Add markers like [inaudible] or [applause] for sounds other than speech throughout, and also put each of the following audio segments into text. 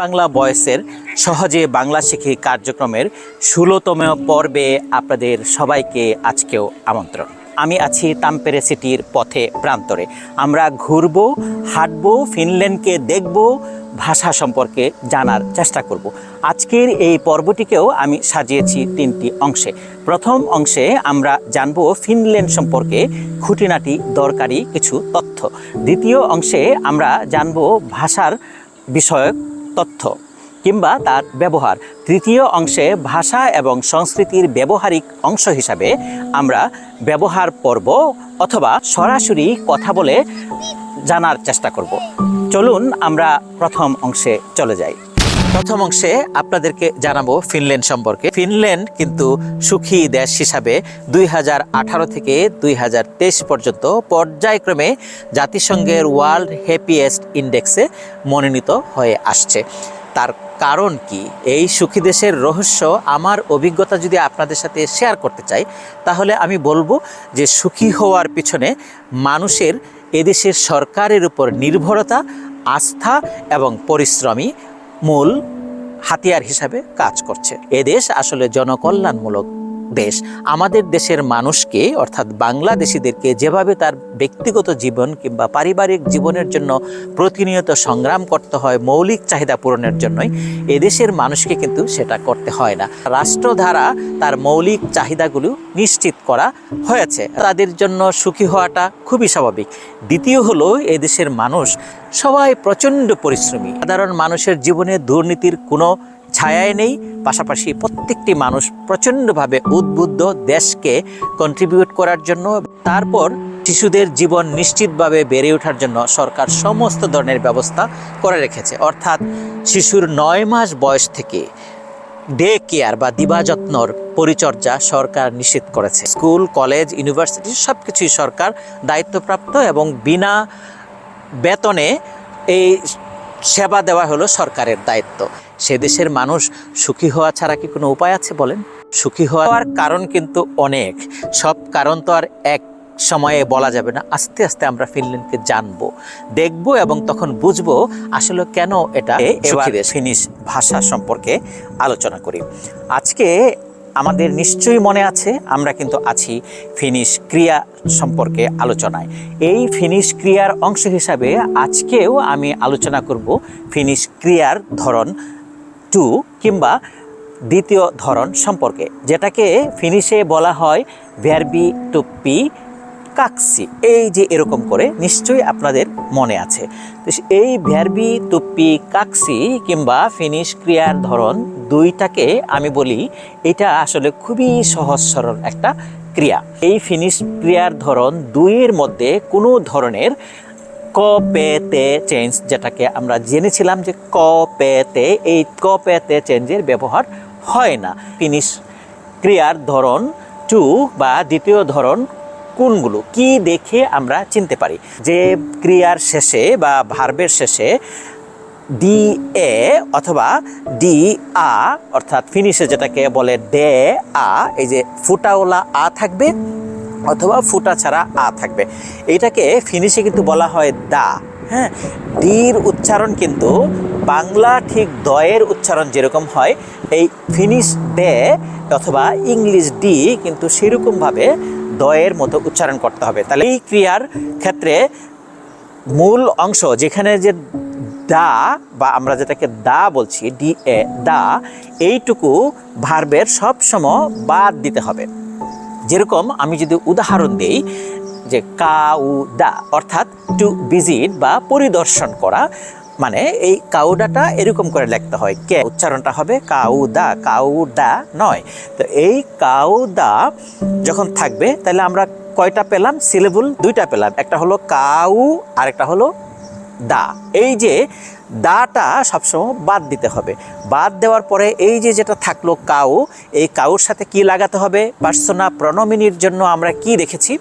বাংলা বয়সের সহজে বাংলা শিখি কার্যক্রমের ষোলোতম পর্বে আপনাদের সবাইকে আজকেও আমন্ত্রণ। আমি আছি তাম্পেরে সিটির পথে প্রান্তরে। আমরা ঘুরব, হাঁটব, ফিনল্যান্ডকে দেখব, ভাষা সম্পর্কে জানার চেষ্টা করব। আজকের এই পর্বটিকেও আমি সাজিয়েছি তিনটি অংশে। প্রথম অংশে আমরা জানব ফিনল্যান্ড সম্পর্কে খুঁটিনাটি দরকারি কিছু তথ্য। দ্বিতীয় অংশে আমরা জানব ভাষার বিষয়ক তথ্য কিংবা তার ব্যবহার। তৃতীয় অংশে ভাষা এবং সংস্কৃতির ব্যবহারিক অংশ হিসাবে আমরা ব্যবহার পর্ব অথবা সরাসরি কথা বলে জানার চেষ্টা করব। চলুন আমরা প্রথম অংশে চলে যাই। প্রথম অংশে আপনাদেরকে জানাব ফিনল্যান্ড সম্পর্কে। ফিনল্যান্ড কিন্তু সুখী দেশ হিসাবে দুই হাজার আঠারো থেকে দুই হাজার তেইশ পর্যন্ত পর্যায়ক্রমে জাতিসংঘের ওয়ার্ল্ড হ্যাপিয়েস্ট ইন্ডেক্সে মনোনীত হয়ে আসছে। তার কারণ কি? এই সুখী দেশের রহস্য, আমার অভিজ্ঞতা যদি আপনাদের সাথে শেয়ার করতে চাই, তাহলে আমি বলব যে সুখী হওয়ার পিছনে মানুষের এদেশের সরকারের উপর নির্ভরতা, আস্থা এবং পরিশ্রমী মূল হাতিয়ার হিসাবে কাজ করছে। এদেশ আসলে জনকল্যাণমূলক দেশ আমাদের দেশের মানুষকে, অর্থাৎ বাংলাদেশিদেরকে যেভাবে তার ব্যক্তিগত জীবন কিংবা পারিবারিক জীবনের জন্য প্রতিনিয়ত সংগ্রাম করতে হয়, মৌলিক চাহিদা পূরণের জন্যই, এদেশের মানুষকে কিন্তু সেটা করতে হয় না। রাষ্ট্র দ্বারা তার মৌলিক চাহিদাগুলো নিশ্চিত করা হয়েছে। তাদের জন্য সুখী হওয়াটা খুবই স্বাভাবিক। দ্বিতীয় হলো, এদেশের মানুষ সবাই প্রচণ্ড পরিশ্রমী। সাধারণ মানুষের জীবনে দুর্নীতির কোনো ছায়ায় নেই, পাশাপাশি প্রত্যেকটি মানুষ প্রচণ্ডভাবে উদ্বুদ্ধ দেশকে কন্ট্রিবিউট করার জন্য তারপর শিশুদের জীবন নিশ্চিতভাবে বেড়ে ওঠার জন্য সরকার সমস্ত ধরনের ব্যবস্থা করে রেখেছে। অর্থাৎ শিশুর নয় মাস বয়স থেকে ডে কেয়ার বা দিবাযত্নর পরিচর্যা সরকার নিশ্চিত করেছে। স্কুল, কলেজ, ইউনিভার্সিটি সব কিছুই সরকার দায়িত্বপ্রাপ্ত এবং বিনা বেতনে এই সেবা দেওয়া হলো সরকারের দায়িত্ব। সে দেশের মানুষ সুখী হওয়া ছাড়া কি কোনো উপায় আছে বলেন? সুখী হওয়ার কারণ কিন্তু অনেক। সব কারণ তো আর এক সময়ে বলা যাবে না। আস্তে আস্তে আমরা ফিনল্যান্ডকে জানব দেখব এবং তখন বুঝব আসলে কেন এটা ফিনিশ ভাষা সম্পর্কে আলোচনা করি। আজকে আমাদের নিশ্চয়ই মনে আছে, আমরা কিন্তু আছি ফিনিশ ক্রিয়া সম্পর্কে আলোচনায়। এই ফিনিশ ক্রিয়ার অংশ হিসাবে আজকেও আমি আলোচনা করব ফিনিশ ক্রিয়ার ধরন টু কিংবা দ্বিতীয় ধরন সম্পর্কে, যেটাকে ফিনিশে বলা হয় ভ্যারবি টুপি কাকসি। এই যে এরকম করে নিশ্চয়ই আপনাদের মনে আছে। এই ভ্যারবি তুপ্পি কাকসি কিংবা ফিনিশ ক্রিয়ার ধরন দুইটাকে আমি বলি, এটা আসলে খুবই সহজ সরল একটা ক্রিয়া। এই ফিনিশ ক্রিয়ার ধরন দুইয়ের মধ্যে কোনো ধরনের ক, পে, তে চেঞ্জ যেটাকে আমরা জেনেছিলাম যে ক, পে, তে, এই ক, পে, তে চেঞ্জের ব্যবহার হয় না। ফিনিশ ক্রিয়ার ধরন টু বা দ্বিতীয় ধরন কোনগুলো, কি দেখে আমরা চিনতে পারি? যে ক্রিয়ার শেষে বা ভার্বের শেষে ডি এ অথবা ডি আ অর্থাৎ ফিনিশে যেটাকে বলে ডে আ এই যে ফুটাওলা আ থাকবে অথবা ফুটা ছাড়া আ থাকবে। এটাকে ফিনিশে কিন্তু বলা হয় দা হ্যাঁ? ডির উচ্চারণ কিন্তু বাংলা ঠিক দয়ের উচ্চারণ যেরকম হয়, এই ফিনিশ ডে অথবা ইংলিশ ডি কিন্তু সেরকমভাবে দয়ের মতো উচ্চারণ করতে হবে। তাহলে এই ক্রিয়ার ক্ষেত্রে মূল অংশ যেখানে যে দা বা আমরা যেটাকে দা বলছি ডি এ দা, এইটুকু ভার্বের সবসময় বাদ দিতে হবে। যেরকম আমি যদি উদাহরণ দিই যে কাউ দা, অর্থাৎ টু ভিজিট বা পরিদর্শন করা মানে এই কাউডাটা এরকম করে লিখতে হয়। কে, উচ্চারণটা হবে কাউদা কাউডা নয়। তো এই কাউদা যখন থাকবে, তাহলে আমরা কয়টা পেলাম? সিলেবুল দুইটা পেলাম। একটা হলো কাউ আর একটা হলো দা। এই যে দাটা সবসময় বাদ দিতে হবে। বাদ দেওয়ার পরে এই যে যেটা থাকল কাউ, এই কাউর সাথে কি লাগাতে হবে? পার্সোনা প্রণমিনির জন্য আমরা কি দেখেছি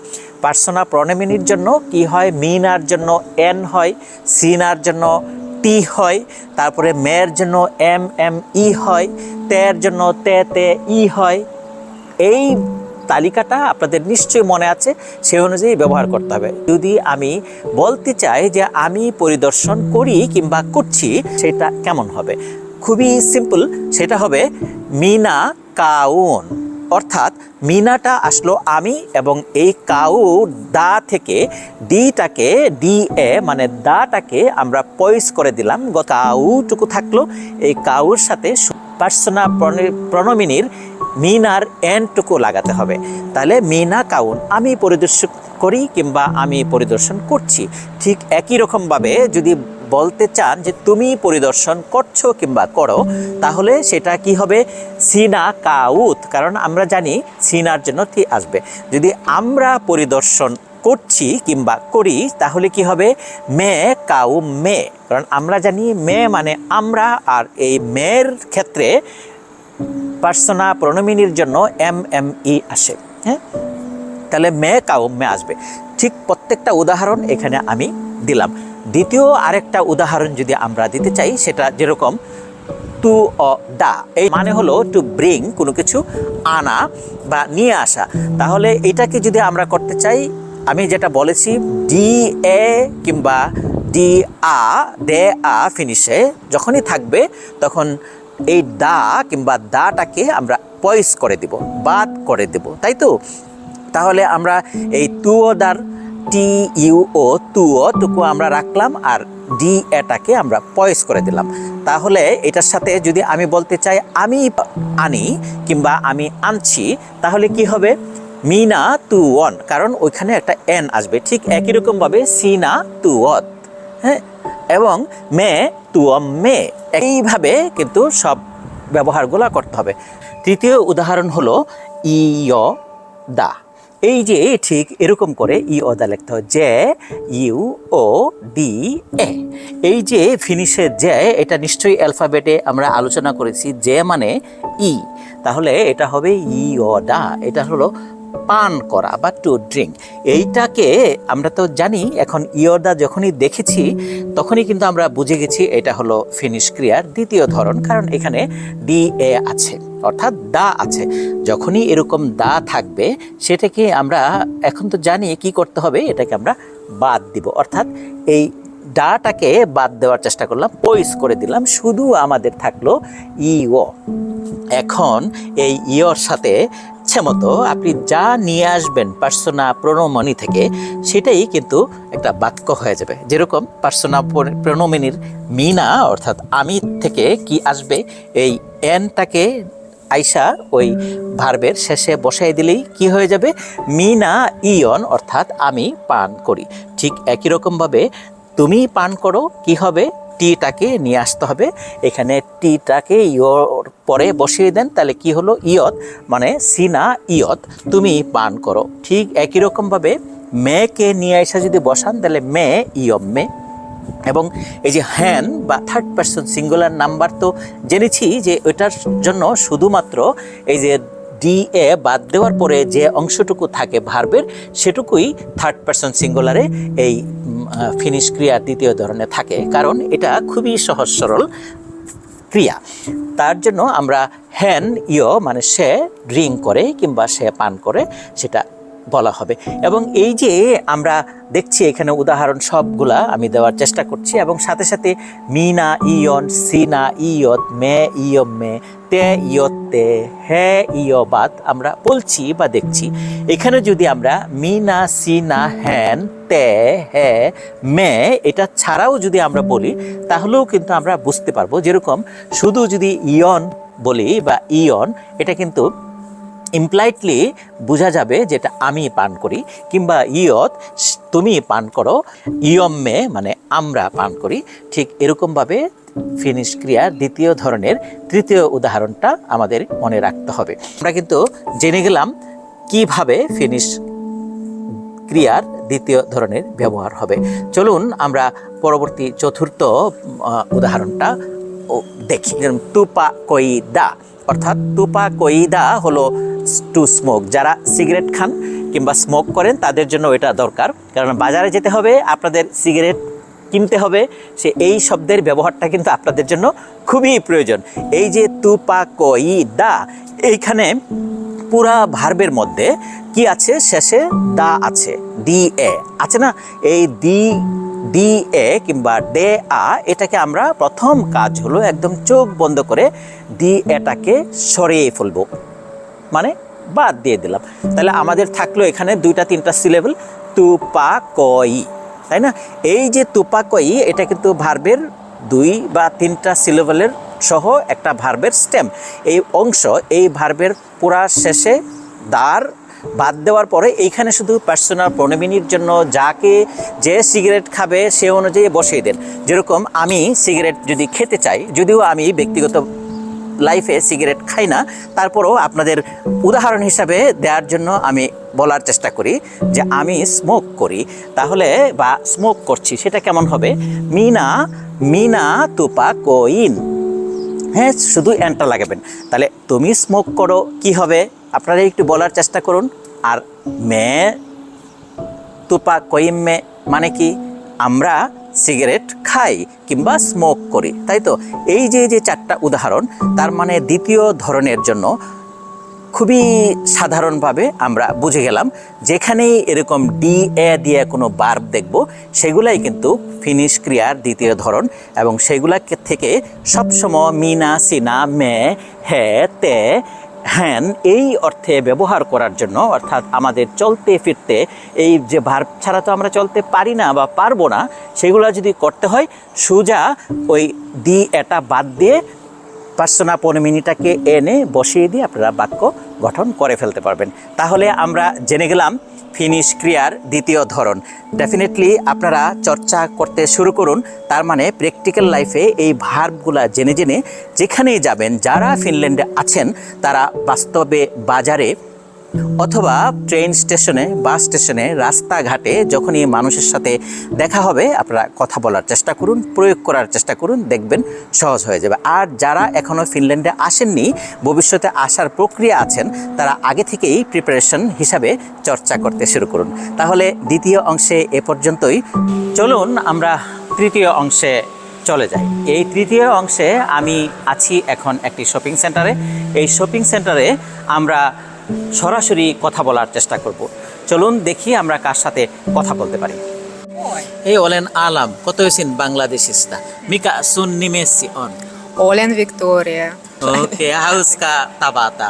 পার্সোনা প্রণমিনির জন্য কি হয়? মিনার জন্য এন হয়, সিনার জন্য টি হয়, তারপরে মেয়ের জন্য এম এম ই হয়, তের জন্য তে তে ই হয়। এই তালিকাটা আপনাদের নিশ্চয়ই মনে আছে, সে অনুযায়ী ব্যবহার করতে হবে। যদি আমি বলতে চাই যে আমি পরিদর্শন করি কিংবা করছি, সেটা কেমন হবে? খুবই সিম্পল, সেটা হবে মিনা কাউন। অর্থাৎ মিনাটা আসলো আমি এবং এই কাউ দা থেকে ডিটাকে ডি এ মানে দাটাকে আমরা পয়স করে দিলাম। কাউটুকু থাকল এই কাউর সাথে পার্সোনা প্রণমিনীর মিনার এনটুকু লাগাতে হবে। তাহলে মিনা কাউন, আমি পরিদর্শন করি কিংবা আমি পরিদর্শন করছি। ঠিক একই রকমভাবে যদি বলতে চান যে তুমি পরিদর্শন করছ কিংবা করো, তাহলে সেটা কি হবে? সিনা কাউত, কারণ আমরা জানি সিনার জন্য টি আসবে। যদি আমরা পরিদর্শন করছি কিংবা করি তাহলে কি হবে? মে কাউ মে। কারণ আমরা জানি মে মানে আমরা আর এই মেয়ের ক্ষেত্রে পার্সোনা প্রণমিনীর জন্য এম এম ই আসে হ্যাঁ? তাহলে মে কাউ মে আসবে। ঠিক প্রত্যেকটা উদাহরণ এখানে আমি দিলাম। দ্বিতীয় আরেকটা উদাহরণ যদি আমরা দিতে চাই সেটা যেরকম টু অ দা। এই মানে হলো টু ব্রিং কোনো কিছু আনা বা নিয়ে আসা। তাহলে এটাকে যদি আমরা করতে চাই আমি যেটা বলেছি ডি এ কিংবা ডি আ দে আ ফিনিশে যখনই থাকবে, তখন এই দা কিংবা দাটাকে আমরা পয়স করে দিব, বাদ করে দেব, তাই তো? তাহলে আমরা এই তুয়োদার টি ইউ ও তুয়ো, টুকু আমরা রাখলাম আর ডি এটাকে আমরা পয়েস করে দিলাম। তাহলে এটার সাথে যদি আমি বলতে চাই, আমি আনি কিংবা আমি আনছি, তাহলে কি হবে? মিনা তু ওয়ান, কারণ ওইখানে একটা এন আসবে, ঠিক একই রকমভাবে সিনা তু অত হ্যাঁ? এবং মে তু মে, এইভাবে কিন্তু সব ব্যবহারগুলো করতে হবে। তৃতীয় উদাহরণ হলো ইয় দা, এই যে ঠিক এরকম করে ই অদা লিখতে হয় J U O D A, এই যে ফিনিশে জে, এটা নিশ্চয়ই অ্যালফাবেটে আমরা আলোচনা করেছি, জে মানে ই, তাহলে এটা হবে ই অ ডা এটা হলো পান করা বা টু ড্রিঙ্ক এইটাকে আমরা তো জানি, এখন ইয়দা যখনই দেখেছি, তখনই কিন্তু আমরা বুঝে গেছি এটা হলো ফিনিশ ক্রিয়ার দ্বিতীয় ধরন, কারণ এখানে ডি এ আছে, অর্থাৎ দা আছে। যখনই এরকম দা থাকবে, সেটাকে আমরা এখন তো জানি কি করতে হবে, এটাকে আমরা বাদ দিব। অর্থাৎ এই ডাটাকে বাদ দেওয়ার চেষ্টা করলাম পয়স করে দিলাম, শুধু আমাদের থাকল ইও এখন এই ইয়র সাথে ইচ্ছে মতো আপনি যা নিয়ে আসবেন পার্সোনা প্রণমনি থেকে, সেটাই কিন্তু একটা বাক্য হয়ে যাবে। যেরকম পার্সোনা প্রণমিনীর মিনা, অর্থাৎ আমি থেকে কি আসবে, এই এনটাকে আইসা ওই ভার্বের শেষে বসাই দিলেই কি হয়ে যাবে? মিনা ইয়ন, অর্থাৎ আমি পান করি। ঠিক একই রকমভাবে তুমি পান করো, কি হবে? টিটাকে নিয়ে আসতে হবে। এখানে টিটাকে ইয়র পরে বসিয়ে দেন, তাহলে কি হলো? ইয়ত মানে সিনা ইয়ত, তুমি পান করো। ঠিক একই রকমভাবে মেয়েকে নিয়ে আসা যদি বসান, তাহলে মে ইয়ম মে। এবং এই যে হ্যান বা থার্ড পার্সন, সিঙ্গুলার নাম্বার তো জেনেছি যে ওটার জন্য শুধুমাত্র এই যে ডি এ বাদ দেওয়ার পরে যে অংশটুকু থাকে ভার্বের, সেটুকুই থার্ড পার্সন, সিঙ্গুলারে এই ফিনিশ ক্রিয়া দ্বিতীয় ধরনের থাকে, কারণ এটা খুবই সহজ সরল ক্রিয়া। তার জন্য আমরা হ্যান ইয় মানে সে ড্রিঙ্ক করে কিংবা সে পান করে, সেটা বলা হবে। এবং এই যে আমরা দেখছি এখানে উদাহরণ সবগুলা, আমি দেওয়ার চেষ্টা করছি, এবং সাথে সাথে মিনা, ইয়ন, সিনা, ইয়ত, মে, ইয়ম, মে, তে, ইয়তে হে, ইয়, বাত আমরা বলছি বা দেখছি। এখানে যদি আমরা মিনা, সিনা হ্যান তে হে মে এটা ছাড়াও যদি আমরা বলি, তাহলেও কিন্তু আমরা বুঝতে পারব যেরকম শুধু যদি ইয়ন বলি বা ইয়ন, এটা কিন্তু ইমপ্লাইটলি বোঝা যাবে যেটা আমি পান করি কিংবা ইয়ত তুমি পান করো ইয়ম্মে মানে আমরা পান করি। ঠিক এরকমভাবে ফিনিশ ক্রিয়ার দ্বিতীয় ধরনের তৃতীয় উদাহরণটা আমাদের মনে রাখতে হবে। আমরা কিন্তু জেনে গেলাম কীভাবে ফিনিশ ক্রিয়ার দ্বিতীয় ধরনের ব্যবহার হবে। চলুন আমরা পরবর্তী চতুর্থ উদাহরণটা দেখি। তুপা কইদা অর্থাৎ তুপা কইদা হলো টু স্মোক যারা সিগারেট খান কিংবা স্মোক করেন, তাদের জন্য এটা দরকার। কারণ বাজারে যেতে হবে, আপনাদের সিগারেট কিনতে হবে, সে এই শব্দের ব্যবহারটা কিন্তু আপনাদের জন্য খুবই প্রয়োজন। এই যে তুপা কই দা, এইখানে পুরা ভার্বের মধ্যে কি আছে? শেষে দা আছে ডি এ আছে না? এই দি ডি এ কিংবা ডে আ এটাকে আমরা প্রথম কাজ হলো একদম চোখ বন্ধ করে ডি এটাকে সরিয়ে ফেলব। মানে বাদ দিয়ে দিলাম। তাহলে আমাদের থাকল এখানে দুইটা, তিনটা সিলেবল তুপা কই তাই না? এই যে তুপা কই এটা কিন্তু ভার্বের দুই বা তিনটা সিলেবলের সহ একটা ভার্বের স্টেম। এই অংশ, এই ভার্বের পুরা শেষে দাঁড় বাদ দেওয়ার পরে এইখানে শুধু পার্সোনাল প্রণমিনির জন্য যাকে যে সিগারেট খাবে সে অনুযায়ী বসিয়ে দেন। যেরকম আমি সিগারেট যদি খেতে চাই, যদিও আমি ব্যক্তিগত লাইফে সিগারেট খাই না, তারপরও আপনাদের উদাহরণ হিসাবে দেওয়ার জন্য আমি বলার চেষ্টা করি যে আমি স্মোক করি। তাহলে বা স্মোক করছি, সেটা কেমন হবে? মিনা মিনা তুপা কোইন। হ্যাঁ শুধু এনটা লাগাবেন। তাহলে তুমি স্মোক করো, কি হবে? আপনারা একটু বলার চেষ্টা করুন। আর মে, তুপা, কইমে মানে কি? আমরা সিগারেট খাই কিংবা স্মোক করি, তাই তো? এই যে যে চারটা উদাহরণ, তার মানে দ্বিতীয় ধরনের জন্য খুবই সাধারণভাবে আমরা বুঝে গেলাম, যেখানেই এরকম ডি এ দিয়ে কোনো বার্ব দেখব, সেগুলাই কিন্তু ফিনিশ ক্রিয়ার দ্বিতীয় ধরন এবং সেগুলাকে থেকে সবসময় মিনা, সিনা, মে, হে, তে হ্যান এই অর্থে ব্যবহার করার জন্য, অর্থাৎ আমাদের চলতে ফিরতে, এই যে ভার্ব ছাড়া তো আমরা চলতে পারি না বা পারব না, সেগুলো যদি করতে হয়, সোজা ওই দি এটা বাদ দিয়ে পার্সোনা পনমিনিটাকে এনে বসিয়ে দিয়ে আপনারা বাক্য গঠন করে ফেলতে পারবেন। তাহলে আমরা জেনে গেলাম ফিনিশ ক্রিয়ার দ্বিতীয় ধরন। ডেফিনেটলি আপনারা চর্চা করতে শুরু করুন, তার মানে প্র্যাকটিক্যাল লাইফে এই ভার্বগুলা জেনে জেনে যেখানেই যাবেন, যারা ফিনল্যান্ডে আছেন, তারা বাস্তবে বাজারে অথবা ট্রেন স্টেশনে, বাস স্টেশনে, রাস্তাঘাটে যখনই মানুষের সাথে দেখা হবে, আপনারা কথা বলার চেষ্টা করুন, প্রয়োগ করার চেষ্টা করুন, দেখবেন সহজ হয়ে যাবে। আর যারা এখনও ফিনল্যান্ডে আসেননি, ভবিষ্যতে আসার প্রক্রিয়া আছেন, তারা আগে থেকেই প্রিপারেশন হিসাবে চর্চা করতে শুরু করুন। তাহলে দ্বিতীয় অংশে এ পর্যন্তই। চলুন আমরা তৃতীয় অংশে চলে যাই। এই তৃতীয় অংশে আমি আছি এখন একটি শপিং সেন্টারে এই শপিং সেন্টারে আমরা সরাসরি কথা বলার চেষ্টা করব। চলুন দেখি আমরা কার সাথে কথা বলতে পারি। এই ওলেন আলাম কত হয়েছেন বাংলাদেশ ইস্তা? মিকা সুন নিমেসি অন। ওলেন ভিক্টোরিয়া। ওকে হাউসকা তাবাতা।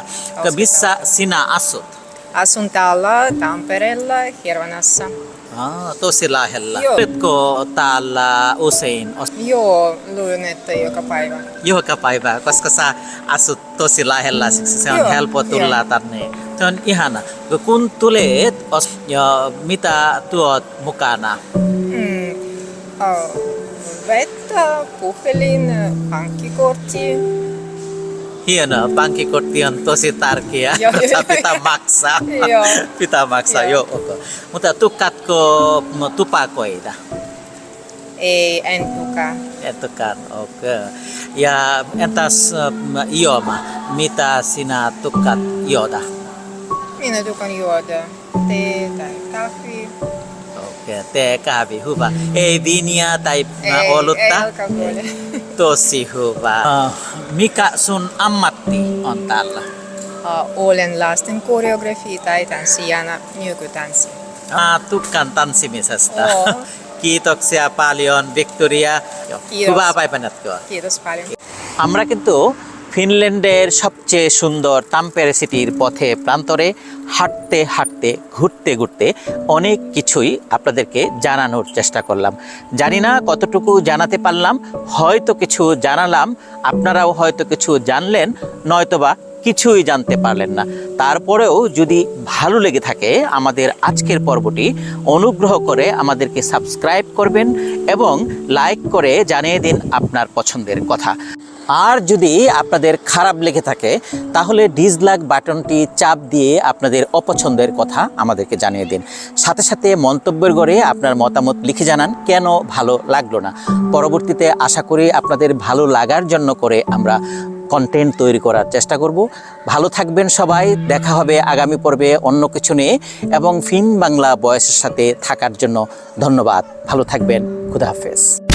বিসা সিনা আসুত Asun täällä Tampereella, Hirvanassa. Ah, tosi lähellä. Joo. Oletko täällä usein Joo, luin, että joka päivä. joka päivä, koska sä asut tosi lähellä, siksi se on Joo, helppo tulla joo. tänne. Se on ihana. Kun tulet, os- ja mitä tuot mukana? Mm. Oh, vettä, puhelin, pankkikortti. yun, oh, pangki kortiyon to si Tarkia ah. [laughs] sa pita maksa. Ah. [laughs] pita maksa, yo. Oko. Ah. Muta tukat ko tupako ida. Eh, entuka. Entukan, okay. Ya, entas uh, ioma, mita sina tukat yoda. Mina tukan yoda. Te, tai, kafi. Okay, te, kafi, huba. E, vinia, tai, olutta. Ei, ei, alkagole. Tosi hyvä. Uh, mikä sun ammatti on täällä? Uh, olen lasten koreografi tai tanssijana nykytanssi. Mä tykkään tanssimisesta. Oo. Kiitoksia paljon Victoria. Kiitos. Hyvää päivänjatkoa. Kiitos paljon. আমরা কিন্তু ফিনল্যান্ডের সবচেয়ে সুন্দর Tampere সিটির পথে প্রান্তরে হাঁটতে হাঁটতে, ঘুরতে ঘুরতে অনেক কিছুই আপনাদেরকে জানানোর চেষ্টা করলাম। জানি না কতটুকু জানাতে পারলাম, হয়তো কিছু জানালাম, আপনারাও হয়তো কিছু জানলেন, নয়তোবা কিছুই জানতে পারলেন না। তারপরেও যদি ভালো লেগে থাকে আমাদের আজকের পর্বটি, অনুগ্রহ করে আমাদেরকে সাবস্ক্রাইব করবেন এবং লাইক করে জানিয়ে দিন আপনার পছন্দের কথা। আর যদি আপনাদের খারাপ লেগে থাকে, তাহলে ডিসলাইক বাটনটি চাপ দিয়ে আপনাদের অপছন্দের কথা আমাদেরকে জানিয়ে দিন। সাথে সাথে মন্তব্যের গড়ে আপনার মতামত লিখে জানান, কেন ভালো লাগল না? পরবর্তীতে আশা করি আপনাদের ভালো লাগার জন্য করে আমরা কন্টেন্ট তৈরি করার চেষ্টা করব। ভালো থাকবেন সবাই, দেখা হবে আগামী পর্বে অন্য কিছু নিয়ে, এবং ফিন বাংলা বয়সের সাথে থাকার জন্য ধন্যবাদ। ভালো থাকবেন, খুদা হাফেজ।